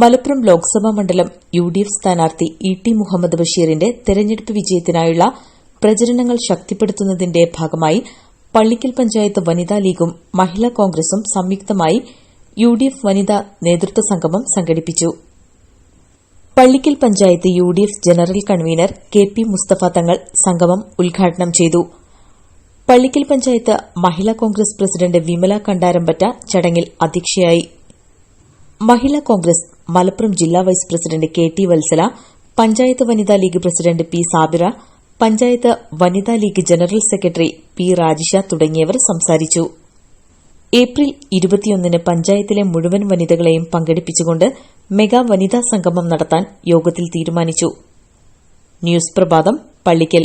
മലപ്പുറം ലോക്സഭാ മണ്ഡലം U D F സ്ഥാനാർത്ഥി E T Muhammad ബഷീറിന്റെ തെരഞ്ഞെടുപ്പ് വിജയത്തിനായുള്ള പ്രചരണങ്ങൾ ശക്തിപ്പെടുത്തുന്നതിന്റെ ഭാഗമായി പള്ളിക്കൽ പഞ്ചായത്ത് വനിതാ ലീഗും മഹിളാ കോൺഗ്രസും സംയുക്തമായി യു ഡി എഫ് വനിതാ നേതൃത്വ സംഗമം സംഘടിപ്പിച്ചു. Pallikkal panchayat U D F general convener K P Mustafa Thangal സംഗമം ഉദ്ഘാടനം ചെയ്തു. പള്ളിക്കൽ പഞ്ചായത്ത് മഹിളാ കോൺഗ്രസ് പ്രസിഡന്റ് വിമല കണ്ടാരമ്പറ്റ ചടങ്ങിൽ അധ്യക്ഷയായി. മഹിളാ കോൺഗ്രസ് മലപ്പുറം ജില്ലാ vice president K T Vatsala panchayat വനിതാ league president P Sabira panchayat വനിതാ league general secretary P Rajisha തുടങ്ങിയവർ സംസാരിച്ചു. ഏപ്രിൽ ഇരുപത്തിയൊന്നിന് പഞ്ചായത്തിലെ മുഴുവൻ വനിതകളെയും പങ്കെടുപ്പിച്ചുകൊണ്ട് മെഗാ വനിതാ സംഗമം നടത്താൻ യോഗത്തിൽ തീരുമാനിച്ചു. ന്യൂസ് പ്രഭാതം പള്ളിക്കൽ.